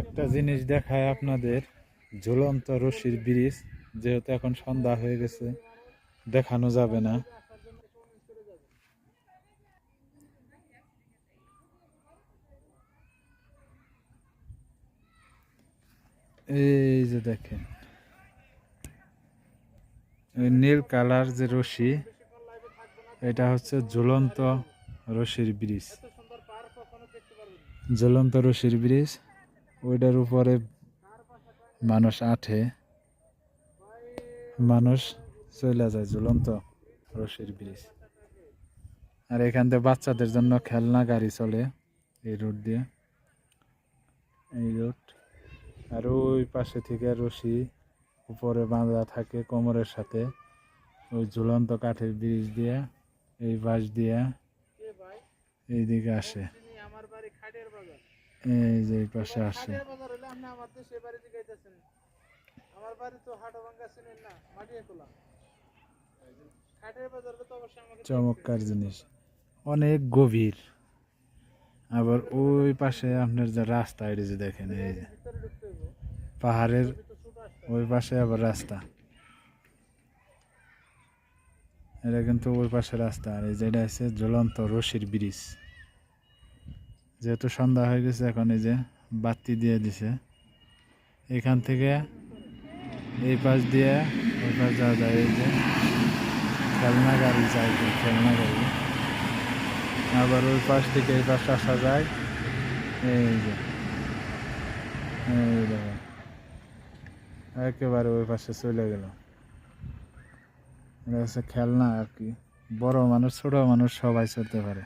একটা জিনিস দেখায় আপনাদের, ঝুলন্ত রশির ব্রিজ, যেহেতু এখন সন্ধ্যা হয়ে গেছে, দেখানো যাবে না। এই যে দেখেন নীল কালার যে রশি, এটা হচ্ছে ঝুলন্ত রশির ব্রিজ। ঝুলন্ত রশির ব্রিজ ওইটার উপরে মানুষ আঠে, মানুষ চলে যায় ঝুলন্ত রশির ব্রিজ। আর এখান থেকে বাচ্চাদের জন্য খেলনা, গাড়ি চলে এই রোড দিয়ে। এই রোড। আর ওই পাশে থেকে রশি উপরে বাঁধা থাকে কোমরের সাথে। ওই ঝুলন্ত কাঠের ব্রিজ দিয়ে, এই বাঁশ দিয়ে, এইদিকে আসে। এই যে এই পাশে আসে। আমার বাড়ি তো হাটভাঙ্গা চিনেন না মাটিয়া চমৎকার জিনিস। অনেক গভীর। আবার ওই পাশে আপনার যে রাস্তা এটা যে দেখেন এই যে। পাহাড়ের ওই পাশে আবার রাস্তা। এটা কিন্তু ওই পাশে রাস্তা। আর এই যেটা আছে জ্বলন্ত রশির ব্রিজ। যেহেতু সন্ধ্যা হয়ে গেছে, এখন এই যে বাতি দিয়ে দিছে। এখান থেকে এই পাশ দিয়ে ওই পাশ যাওয়া যায়, এই যে খেলনা গাড়ি যায় খেলনা গাড়ি। আবার ওই পাশ থেকে এই পাশে আসা যায়, এই যে একেবারে ওই পাশে চলে গেল। এটা হচ্ছে খেলনা আর কি। বড় মানুষ, ছোট মানুষ সবাই চলতে পারে।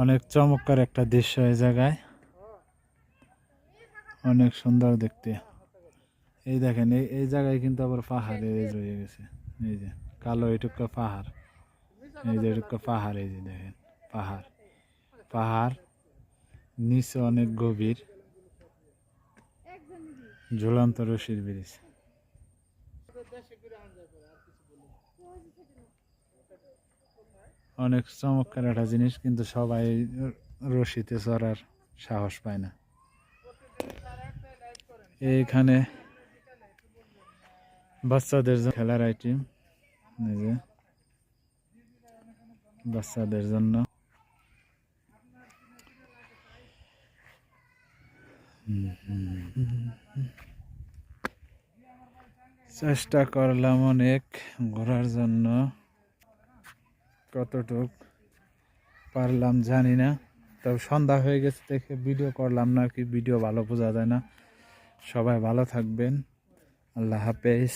অনেক চমৎকার একটা দৃশ্য এই জায়গায়। অনেক সুন্দর দেখতে। এই দেখেন, এই এই জায়গায় কিন্তু আবার পাহাড় রয়ে গেছে। এই যে, কালো এটুকু পাহাড়। এই যে এটুকু পাহাড়, এই যে দেখেন, পাহাড়। পাহাড়, নিচে অনেক গভীর, ঝুলন্ত রশির ব্রিজ। অনেক চমৎকার একটা জিনিস, কিন্তু সবাই রশিতে চড়ার সাহস পায় না। এইখানে বাচ্চাদের খেলার আইটেম যে বাচ্চাদের জন্য। চেষ্টা করলাম অনেক ঘোরার জন্য। কতটুক পারলাম জানি না। তবে সন্ধ্যা হয়ে গেছে দেখে ভিডিও করলাম না কি ভিডিও ভালো বোঝা যায় না। সবাই ভালো থাকবেন। আল্লাহ হাফেজ।